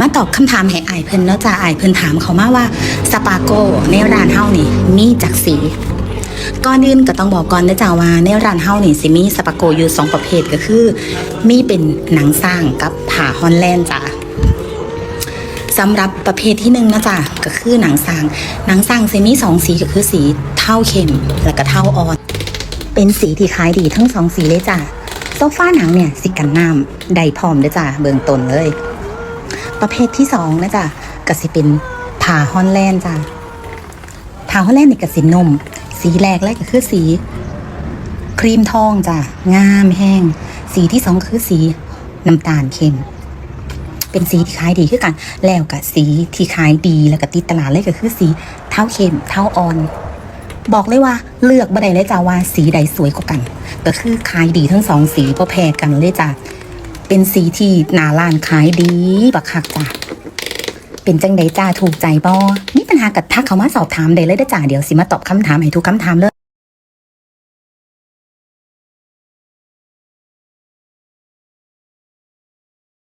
มาตอบคำถามให้อายเพิ่นเนาะจ้าอายเพิ่นถามเขามาว่าสปาโกในร้านเฮานี่มีจักสีก่อนอื่นก็ต้องบอกก่อนนะจ้าว่าในร้านเฮานี่สิมีสปาโกอยู่สองประเภทก็คือ มีเป็นหนังสร้างกับผ่าฮอนแลนด์จ้าสำหรับประเภทที่หนึ่งนะจ๊ะก็คือหนังสร้างหนังสร้างสิมีสองสีก็คือสีเท่าเข้มและก็เท่าอ่อน เป็นสีที่ขายดีทั้งสองสีเลยจ้ะโซฟาหนังเนี่ยสิกันน้ำได้พร้อมเด้อจ้ะเบื้องต้นเลย ประเภทที่สองนะจ๊ะก็สิเป็นผ่าฮอนแลนด์จ้ะผ่าฮอนแลนด์นี่ก็สีนม สีแรกแรกก็คือสี ครีมทองจ้ะงามแห้ง สีที่สองคือสีน้ำตาลเข้มเป็นสีที่ขายดีคือกันแล้วกับสีที่ขายดีแล้วก็ติดตลาดเลยก็คือสีเท่าเข้มเท่าอ่อน บอกเลยว่าเลือกบ่ได้เลยจ้าว่าสีใดสวยกว่ากัน ก็คือขายดีทั้งสองสีพอแพ้กันเลยจ้ะ เป็นสีที่หนาล้านขายดีบักคักจ้ะเป็นจังใดจ้าถูกใจบ่มีปัญหากับทักเขามาสอบถามได้เลยเด้อจ้าเดี๋ยวสิมาตอบคำถามให้ทุกคำถามเลย